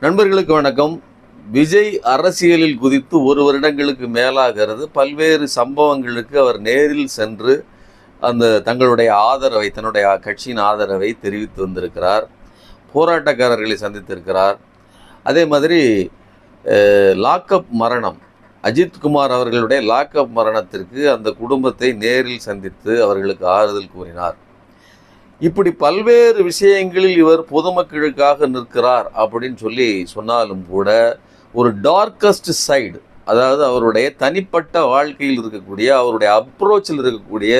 நண்பர்களுக்கு வணக்கம். விஜய் அரசியலில் குதித்து ஒரு வருடங்களுக்கு மேலாகிறது. பல்வேறு சம்பவங்களுக்கு அவர் நேரில் சென்று அந்த தங்களுடைய ஆதரவை தன்னுடைய கட்சியின் ஆதரவை தெரிவித்து வந்திருக்கிறார். போராட்டக்காரர்களை சந்தித்திருக்கிறார். அதே மாதிரி லாக்அப் மரணம். அஜித்குமார் அவர்களுடைய லாக்அப் மரணத்திற்கு அந்த குடும்பத்தை நேரில் சந்தித்து அவர்களுக்கு ஆறுதல் கூறினார். இப்படி பல்வேறு விஷயங்களில் இவர் பொதுமக்களுக்காக நிற்கிறார் அப்படின்னு சொல்லி சொன்னாலும் கூட ஒரு டார்க்கஸ்ட் சைடு அதாவது அவருடைய தனிப்பட்ட வாழ்க்கையில் இருக்கக்கூடிய அவருடைய அப்ரோச்சில் இருக்கக்கூடிய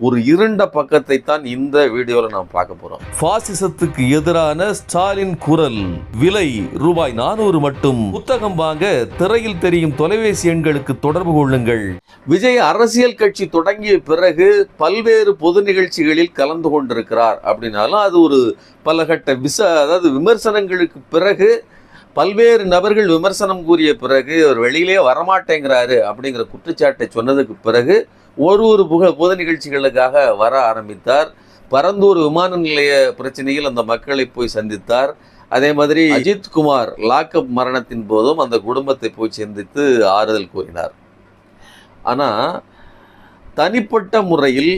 ஒரு இருண்ட பக்கத்தை தான் இந்த வீடியோவில் நாம் பார்க்க போறோம். பாசிசத்துக்கு எதிரான ஸ்டாலின் குரல். விலை ரூபாய் நானூறு மட்டும். புத்தகம் வாங்க திரையில் தெரியும் தொலைபேசி எண்களுக்கு தொடர்பு கொள்ளுங்கள். விஜய் அரசியல் கட்சி தொடங்கிய பிறகு பல்வேறு பொது நிகழ்ச்சிகளில் கலந்து கொண்டிருக்கிறார் அப்படின்னாலும் அது ஒரு பலகட்ட விச அதாவது விமர்சனங்களுக்கு பிறகு பல்வேறு நபர்கள் விமர்சனம் கூறிய பிறகு அவர் வெளியிலே வரமாட்டேங்கிறாரு அப்படிங்கிற குற்றச்சாட்டை சொன்னதுக்கு பிறகு ஒரு ஒரு புக புத நிகழ்ச்சிகளுக்காக வர ஆரம்பித்தார். பரந்தூர் விமான நிலைய பிரச்சனையில் அந்த மக்களை போய் சந்தித்தார். அதே மாதிரி அஜித் குமார் லாக்அப் மரணத்தின் போதும் அந்த குடும்பத்தை போய் சந்தித்து ஆறுதல் கூறினார். ஆனால் தனிப்பட்ட முறையில்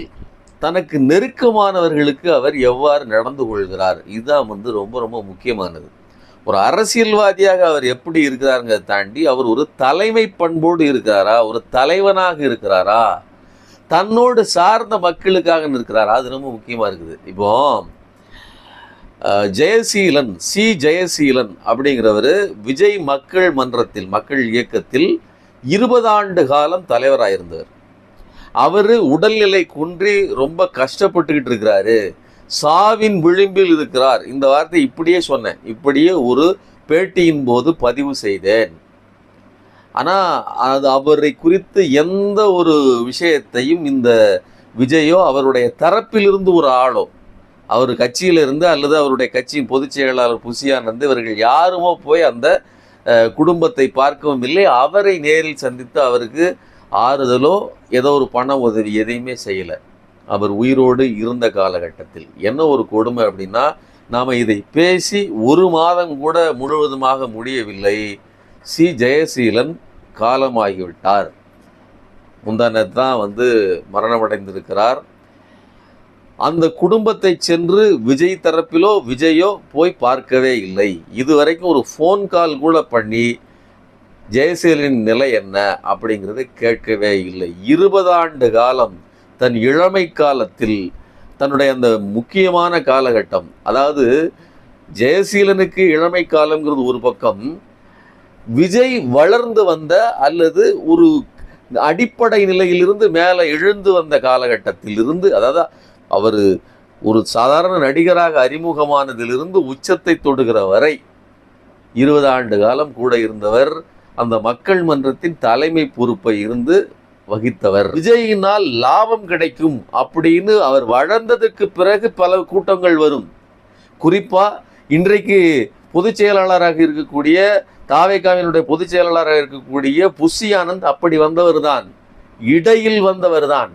தனக்கு நெருக்கமானவர்களுக்கு அவர் எவ்வாறு நடந்து கொள்கிறார் இதுதான் வந்து ரொம்ப ரொம்ப முக்கியமானது. ஒரு அரசியல்வாதியாக அவர் எப்படி இருக்கிறாருங்கிறத தாண்டி அவர் ஒரு தலைமை பண்போடு இருக்கிறாரா ஒரு தலைவனாக இருக்கிறாரா தன்னோடு சார்ந்த மக்களுக்காக நிற்கிறார். அது ரொம்ப முக்கியமாக இருக்குது. இப்போ ஜெயசீலன் சி. ஜெயசீலன் அப்படிங்கிறவர் விஜய் மக்கள் மன்றத்தில் மக்கள் இயக்கத்தில் இருபது ஆண்டு காலம் தலைவராக இருந்தவர் அவர் உடல்நிலை குன்றி ரொம்ப கஷ்டப்பட்டுக்கிட்டு இருக்கிறாரு. சாவின் விளிம்பில் இருக்கிறார். இந்த வார்த்தை இப்படியே சொன்னேன். இப்படியே ஒரு பேட்டியின் போது பதிவு செய்தேன். ஆனால் அது அவரை குறித்து எந்த ஒரு விஷயத்தையும் இந்த விஜயோ அவருடைய தரப்பிலிருந்து ஒரு ஆளோ அவர் கட்சியிலிருந்து அல்லது அவருடைய கட்சியின் பொதுச் செயலாளர் புசியானந்து இவர்கள் யாருமோ போய் அந்த குடும்பத்தை பார்க்கவும் இல்லை. அவரை நேரில் சந்தித்து அவருக்கு ஆறுதலோ ஏதோ ஒரு பண உதவி எதையுமே செய்யலை. அவர் உயிரோடு இருந்த காலகட்டத்தில். என்ன ஒரு கொடுமை அப்படின்னா நாம் இதை பேசி ஒரு மாதம் கூட முழுவதுமாக முடியவில்லை. சி ஜெயசீலன் காலமாகிவிட்டார். முந்தானத் தான் வந்து மரணமடைந்திருக்கிறார். அந்த குடும்பத்தை சென்று விஜய் தரப்பிலோ விஜயோ போய் பார்க்கவே இல்லை. இதுவரைக்கும் ஒரு ஃபோன் கால் கூட பண்ணி ஜெயசீலனின் நிலை என்ன அப்படிங்கிறத கேட்கவே இல்லை. இருபது ஆண்டு காலம் தன் இளமை காலத்தில் தன்னுடைய அந்த முக்கியமான காலகட்டம் அதாவது ஜெயசீலனுக்கு இளமை காலங்கிறது ஒரு பக்கம் விஜய் வளர்ந்து வந்த அல்லது ஒரு அடிப்படை நிலையிலிருந்து மேலே எழுந்து வந்த காலகட்டத்திலிருந்து அதாவது அவர் ஒரு சாதாரண நடிகராக அறிமுகமானதிலிருந்து உச்சத்தை தொடுகிற வரை இருபது ஆண்டு காலம் கூட இருந்தவர் அந்த மக்கள் மன்றத்தின் தலைமை பொறுப்பை இருந்து வகித்தவர். விஜயினால் லாபம் கிடைக்கும் அப்படின்னு அவர் வளர்ந்ததுக்கு பிறகு பல கூட்டங்கள் வரும். குறிப்பாக இன்றைக்கு பொதுச் செயலாளராக இருக்கக்கூடிய தாவேகாவினுடைய பொதுச் செயலாளராக இருக்கக்கூடிய புஷி ஆனந்த் அப்படி வந்தவர் தான் இடையில் வந்தவர் தான்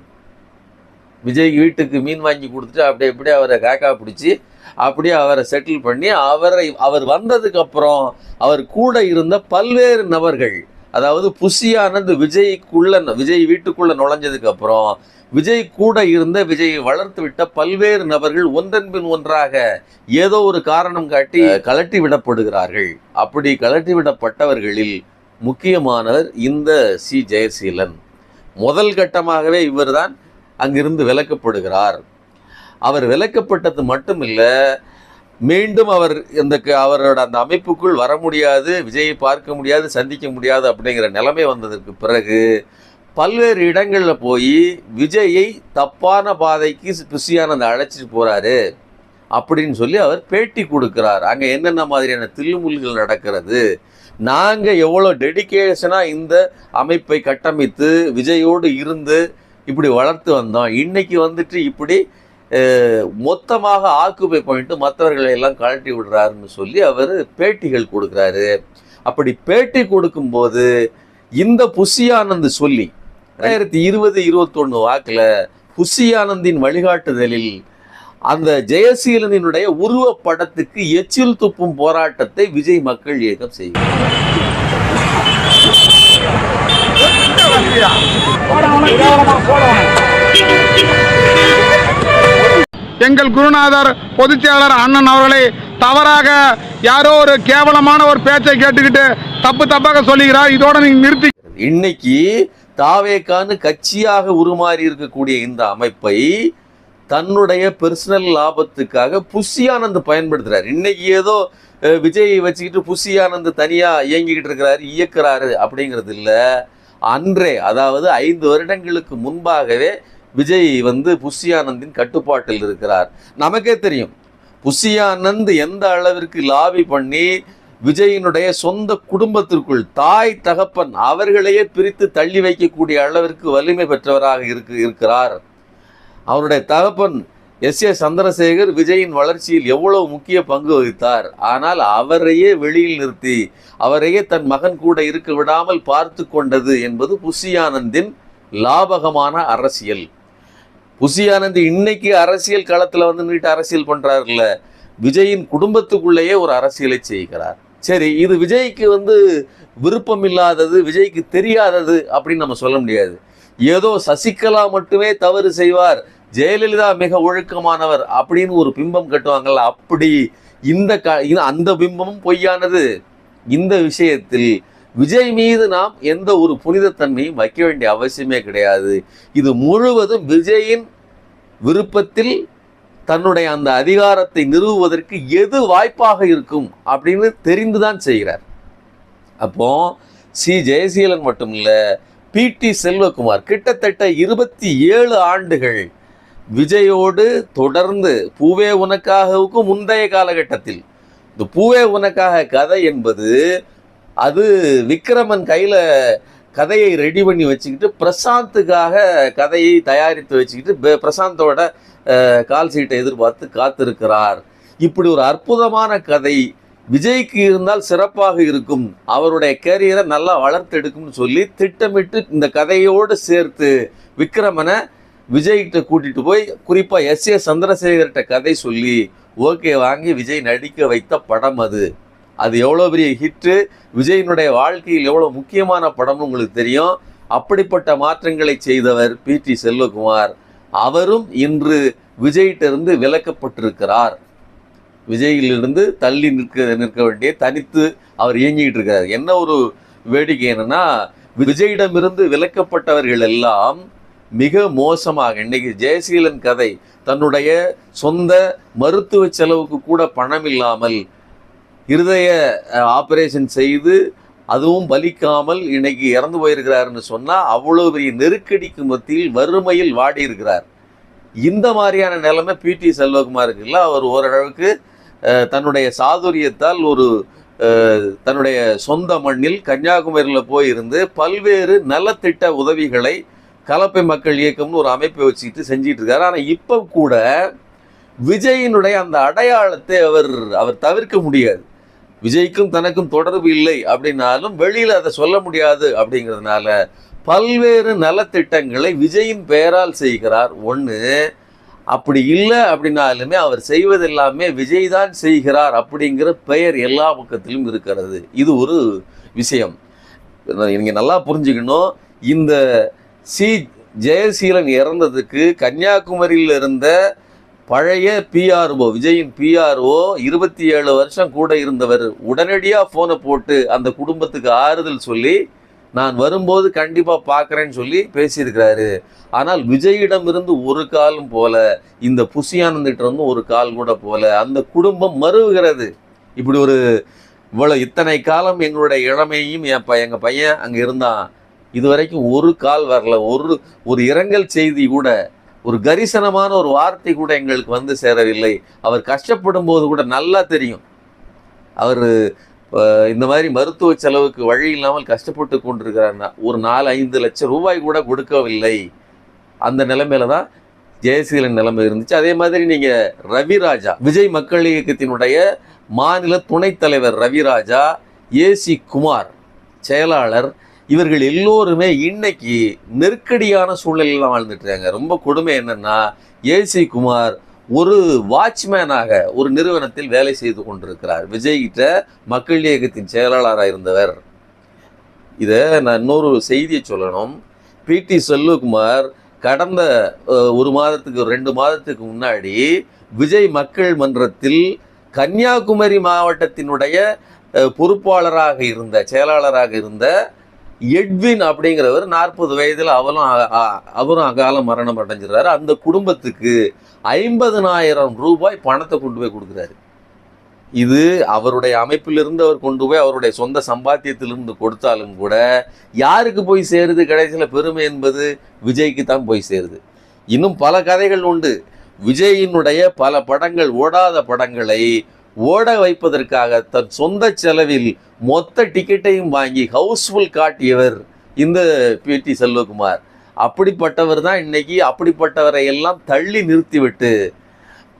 விஜய் வீட்டுக்கு மீன் வாங்கி கொடுத்துட்டு அப்படியே அப்படியே அவரை காக்கா பிடிச்சி அப்படியே அவரை செட்டில் பண்ணி அவரை அவர் வந்ததுக்கப்புறம் அவர் கூட இருந்த பல்வேறு நபர்கள் அதாவது புஷி ஆனந்த் விஜய்க்குள்ள விஜய் வீட்டுக்குள்ள நுழைஞ்சதுக்கு அப்புறம் விஜய் கூட இருந்த விஜயை வளர்த்து விட்ட பல்வேறு நபர்கள் ஒன்றன் பின் ஒன்றாக ஏதோ ஒரு காரணம் காட்டி கலட்டி விடப்படுகிறார்கள். அப்படி கலட்டி விடப்பட்டவர்களில் முக்கியமானவர் இந்த சி. ஜெயசீலன். முதல் கட்டமாகவே இவர்தான் அங்கிருந்து விலக்கப்படுகிறார். அவர் விலக்கப்பட்டது மட்டுமில்லை மீண்டும் அவர் இந்த அவரோட அந்த அமைப்புக்குள் வர முடியாது விஜயை பார்க்க முடியாது சந்திக்க முடியாது அப்படிங்கிற நிலைமை வந்ததற்கு பிறகு பல்வேறு இடங்களில் போய் விஜயை தப்பான பாதைக்கு புஷியானந்த அழைச்சிட்டு போகிறாரு அப்படின்னு சொல்லி அவர் பேட்டி கொடுக்கிறார். அங்கே என்னென்ன மாதிரியான தில்லுமுல்கள் நடக்கிறது? நாங்கள் எவ்வளோ டெடிகேஷனாக இந்த அமைப்பை கட்டமைத்து விஜயோடு இருந்து இப்படி வளர்த்து வந்தோம். இன்னைக்கு வந்துட்டு இப்படி மொத்தமாக ஆக்குபை பண்ணிட்டு மற்றவர்களை எல்லாம் கழட்டி விடுறாருன்னு சொல்லி அவர் பேட்டிகள் கொடுக்குறாரு. அப்படி பேட்டி கொடுக்கும்போது இந்த புஷியானந்த் சொல்லி ரெண்டாயிரத்தி இருபது இருபத்தொன்று வாக்கில் புஷியானந்தின் வழிகாட்டுதலில் அந்த ஜெயசீலனினுடைய உருவப்படத்துக்கு எச்சில் துப்பும் போராட்டத்தை விஜய் மக்கள் இயக்கம் செய்யும். எங்கள் குருநாதர் பொதுச் செயலாளர் அண்ணன் அவர்களை தவறாக யாரோ ஒரு கேவலமான ஒரு பேச்சை கேட்டுக்கிட்டு தப்பு தப்பாக சொல்லுகிறார். இதோட நீங்க நிறுத்தி இன்னைக்கு தாவேக்கான்னு கட்சியாக உருமாறி இருக்கக்கூடிய இந்த அமைப்பை தன்னுடைய பர்சனல் லாபத்துக்காக புஷியானந்த் பயன்படுத்துறாரு. இன்னைக்கு ஏதோ அஹ், விஜய் வச்சுக்கிட்டு புஷியானந்த் தனியாக தனியா இயங்கிக்கிட்டு இருக்கிறாரு இயக்குறாரு அப்படிங்கிறது இல்லை. அன்றே அதாவது ஐந்து வருடங்களுக்கு முன்பாகவே விஜய் வந்து புஷியானந்தின் கட்டுப்பாட்டில் இருக்கிறார். நமக்கே தெரியும். புஷியானந்த் எந்த அளவிற்கு லாபி பண்ணி விஜயினுடைய சொந்த குடும்பத்திற்குள் தாய் தகப்பன் அவர்களையே பிரித்து தள்ளி வைக்கக்கூடிய அளவிற்கு வலிமை பெற்றவராக இருக்கு இருக்கிறார். அவருடைய தகப்பன் எஸ். ஏ. சந்திரசேகர் விஜயின் வளர்ச்சியில் எவ்வளவு முக்கிய பங்கு வகித்தார். ஆனால் அவரையே வெளியில் நிறுத்தி அவரையே தன் மகன் கூட இருக்க விடாமல் பார்த்து கொண்டது என்பது புஷியானந்தின் லாபகமான அரசியல். புஷியானந்த் இன்னைக்கு அரசியல் களத்தில் வந்து நின்றுட்டு அரசியல் பண்ணுறாருல்ல விஜயின் குடும்பத்துக்குள்ளேயே ஒரு அரசியலை செய்கிறார். சரி இது விஜய்க்கு வந்து விருப்பம் இல்லாதது விஜய்க்கு தெரியாதது அப்படின்னு நம்ம சொல்ல முடியாது. ஏதோ சசிகலா மட்டுமே தவறு செய்வார். ஜெயலலிதா மிக ஒழுக்கமானவர் அப்படின்னு ஒரு பிம்பம் கட்டுவாங்கள்ல அப்படி இந்த க இது அந்த பிம்பமும் பொய்யானது. இந்த விஷயத்தில் விஜய் மீது நாம் எந்த ஒரு புனிதத்தன்மையும் வைக்க வேண்டிய அவசியமே கிடையாது. இது முழுவதும் விஜயின் விருப்பத்தில் தன்னுடைய அந்த அதிகாரத்தை நிறுவுவதற்கு எது வாய்ப்பாக இருக்கும் அப்படின்னு தெரிந்துதான் செய்கிறார். அப்போ சி. ஜெயசீலன் மட்டும் இல்ல பிடி செல்வகுமார் கிட்டத்தட்ட இருபத்தி ஏழு ஆண்டுகள் விஜயோடு தொடர்ந்து பூவே உனக்காகவுக்கு முந்தைய காலகட்டத்தில் இந்த பூவே உனக்காக கதை என்பது அது விக்ரமன் கையில் கதையை ரெடி பண்ணி வச்சுக்கிட்டு பிரசாந்துக்காக கதையை தயாரித்து வச்சுக்கிட்டு பிரசாந்தோட கால் சீட்டை எதிர்பார்த்து காத்திருக்கிறார். இப்படி ஒரு அற்புதமான கதை. விஜய்க்கு இருந்தால் சிறப்பாக இருக்கும். அவருடைய கேரியரை நல்லா வளர்த்தெடுக்கும்னு சொல்லி திட்டமிட்டு இந்த கதையோடு சேர்த்து விக்ரமனை விஜய்கிட்ட கூட்டிகிட்டு போய் குறிப்பாக எஸ் ஏ சந்திரசேகர்கிட்ட கதை சொல்லி ஓகே வாங்கி விஜய் நடிக்க வைத்த படம் அது. அது எவ்வளோ பெரிய ஹிட்டு விஜயினுடைய வாழ்க்கையில் எவ்வளோ முக்கியமான படம்னு உங்களுக்கு தெரியும்? அப்படிப்பட்ட மாற்றங்களை செய்தவர் பி டி செல்வகுமார். அவரும் இன்று விஜய்கிட்ட இருந்து விலக்கப்பட்டிருக்கிறார். விஜயிலிருந்து தள்ளி நிற்க நிற்க வேண்டிய தனித்து அவர் இயங்கிட்டு இருக்கார். என்ன ஒரு வேடிக்கை என்னன்னா விஜயிடமிருந்து விலக்கப்பட்டவர்கள் எல்லாம் மிக மோசமாக இன்னைக்கு ஜெயசீலன் கதை தன்னுடைய சொந்த மருத்துவ செலவுக்கு கூட பணம் இல்லாமல் இருதய ஆப்ரேஷன் செய்து அதுவும் பலிக்காமல் இன்னைக்கு இறந்து போயிருக்கிறாருன்னு சொன்னால் அவ்வளோ பெரிய நெருக்கடிக்கு மத்தியில் வறுமையில் வாடி இருக்கிறார் இந்த மாதிரியான நிலைமை பிடி செல்வகுமார் இருக்குல்ல அவர் ஓரளவுக்கு தன்னுடைய சாதுரியத்தால் ஒரு தன்னுடைய சொந்த மண்ணில் கன்னியாகுமரியில் போயிருந்து பல்வேறு நலத்திட்ட உதவிகளை கலப்பை மக்கள் இயக்கம்னு ஒரு அமைப்பை வச்சுக்கிட்டு செஞ்சிட்டு இருக்காரு ஆனால் இப்போ கூட விஜயினுடைய அந்த அடையாளத்தை அவர் அவர் தவிர்க்க முடியாது. விஜய்க்கும் தனக்கும் தொடர்பு இல்லை அப்படின்னாலும் வெளியில் அதை சொல்ல முடியாது அப்படிங்கிறதுனால பல்வேறு நலத்திட்டங்களை விஜயின் பெயரால் செய்கிறார். ஒன்று அப்படி இல்லை அப்படின்னாலுமே அவர் செய்வதெல்லாமே விஜய் தான் செய்கிறார் அப்படிங்கிற பெயர் எல்லா பக்கத்திலும் இருக்கிறது. இது ஒரு விஷயம். நீங்கள் நல்லா புரிஞ்சுக்கணும். இந்த சி ஜெயசீலன் இறந்ததுக்கு கன்னியாகுமரியில் இருந்த பழைய பிஆர்ஓ விஜயின் பிஆர்ஓ இருபத்தி ஏழு வருஷம் கூட இருந்தவர். உடனடியாக ஃபோனை போட்டு அந்த குடும்பத்துக்கு ஆறுதல் சொல்லி நான் வரும்போது கண்டிப்பாக பார்க்குறேன்னு சொல்லி பேசியிருக்கிறாரு. ஆனால் விஜயிடமிருந்து ஒரு காலும் போல இந்த புசியானந்திட்டிருந்து ஒரு கால் கூட போல அந்த குடும்பம் மறுவுகிறது இப்படி ஒரு இவ்வளோ இத்தனை காலம் எங்களுடைய இளமையும் என் ப எங்கள் பையன் அங்கே இருந்தான். இது வரைக்கும் ஒரு கால் வரல. ஒரு ஒரு இரங்கல் செய்தி கூட ஒரு கரிசனமான ஒரு வார்த்தை கூட எங்களுக்கு வந்து சேரவில்லை. அவர் கஷ்டப்படும் போது கூட நல்லா தெரியும். அவர் இந்த மாதிரி மருத்துவ செலவுக்கு வழி இல்லாமல் கஷ்டப்பட்டு கொண்டிருக்கிறார்னா ஒரு நாலு ஐந்து லட்சம் ரூபாய் கூட கொடுக்கவில்லை. அந்த நிலைமையில தான் ஜெயசீலன் நிலைமை இருந்துச்சு. அதே மாதிரி நீங்கள் ரவிராஜா விஜய் மக்கள் இயக்கத்தினுடைய மாநில துணைத் தலைவர் ரவிராஜா ஏசி குமார் செயலாளர் இவர்கள் எல்லோருமே இன்னைக்கு நெருக்கடியான சூழ்நிலையில் வாழ்ந்துட்டு இருக்காங்க. ரொம்ப கொடுமை என்னன்னா ஏசி குமார் ஒரு வாட்ச்மேனாக ஒரு நிறுவனத்தில் வேலை செய்து கொண்டிருக்கிறார். விஜய் கிட்ட மக்கள் இயக்கத்தின் செயலாளராக இருந்தவர். இதை நான் இன்னொரு செய்தியை சொல்லணும். பிடி செல்வகுமார் கடந்த ஒரு மாதத்துக்கு ரெண்டு மாதத்துக்கு முன்னாடி விஜய் மக்கள் மன்றத்தில் கன்னியாகுமரி மாவட்டத்தினுடைய பொறுப்பாளராக இருந்த செயலாளராக இருந்த எட்வின் அப்படிங்கிறவர் நாற்பது வயதில் அவரும் அவரும் அகால மரணம் அடைஞ்சிடறாரு. அந்த குடும்பத்துக்கு ஐம்பதனாயிரம் ரூபாய் பணத்தை கொண்டு போய் கொடுக்குறாரு. இது அவருடைய அமைப்பிலிருந்து அவர் கொண்டு போய் அவருடைய சொந்த சம்பாத்தியத்திலிருந்து கொடுத்தாலும் கூட யாருக்கு போய் சேருது? கடைசியில் பெருமை என்பது விஜய்க்கு தான் போய் சேருது. இன்னும் பல கதைகள் உண்டு. விஜயினுடைய பல படங்கள் ஓடாத படங்களை ஓட வைப்பதற்காக தன் சொந்த செலவில் மொத்த டிக்கெட்டையும் வாங்கி ஹவுஸ்ஃபுல் காட்டியவர் இந்த பிடி செல்வகுமார். அப்படிப்பட்டவர் தான் இன்னைக்கு அப்படிப்பட்டவரை எல்லாம் தள்ளி நிறுத்திவிட்டு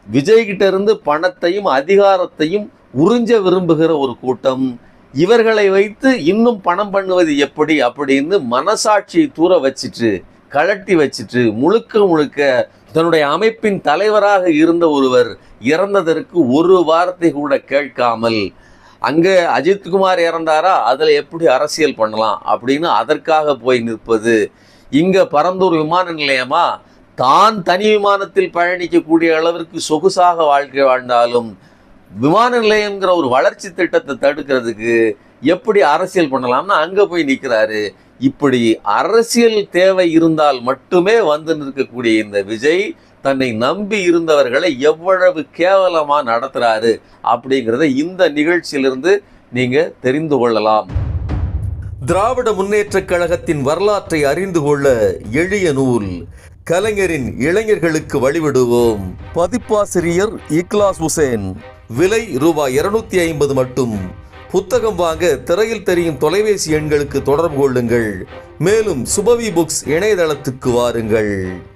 விஜய்கிட்ட இருந்து பணத்தையும் அதிகாரத்தையும் உறிஞ்ச விரும்புகிற ஒரு கூட்டம். இவர்களை வைத்து இன்னும் பணம் பண்ணுவது எப்படி அப்படின்னு மனசாட்சியை தூர வச்சுட்டு கழட்டி வச்சுட்டு முழுக்க முழுக்க தன்னுடைய அமைப்பின் தலைவராக இருந்த ஒருவர் இறந்ததற்கு ஒரு வார்த்தை கூட கேட்காமல் அங்கே அஜித்குமார் இறந்தாரா? அதில் எப்படி அரசியல் பண்ணலாம்? அப்படின்னு அதற்காக போய் நிற்பது. இங்கே பரந்தூர் விமான நிலையமா? தான் தனி விமானத்தில் பயணிக்கக்கூடிய அளவிற்கு சொகுசாக வாழ்க்கை வாழ்ந்தாலும் விமான நிலையங்கிற ஒரு வளர்ச்சி திட்டத்தை தடுக்கிறதுக்கு எப்படி அரசியல் பண்ணலாம்னு அங்கே போய் நிற்கிறாரு இப்படி அரசியல் தேவை இருந்தால் மட்டுமே வந்து நிற்கக்கூடிய இந்த விஜய் தன்னை நம்பி இருந்தவர்களை எவ்வளவு கேவலமாக நடத்துகிறாரு அப்படிங்கிறத இந்த நிகழ்ச்சியிலிருந்து நீங்கள் தெரிந்து கொள்ளலாம். திராவிட முன்னேற்றக் கழகத்தின் வரலாற்றை அறிந்து கொள்ள எளிய நூல் கலைஞரின் இளைஞர்களுக்கு வழிவிடுவோம். பதிப்பாசிரியர் இக்லாஸ் ஹுசேன் விலை ரூபாய் இருநூத்தி ஐம்பது மட்டும். புத்தகம் வாங்க திரையில் தெரியும் தொலைபேசி எண்களுக்கு தொடர்பு கொள்ளுங்கள். மேலும் சுபவி புக்ஸ் இணையதளத்துக்கு வாருங்கள்.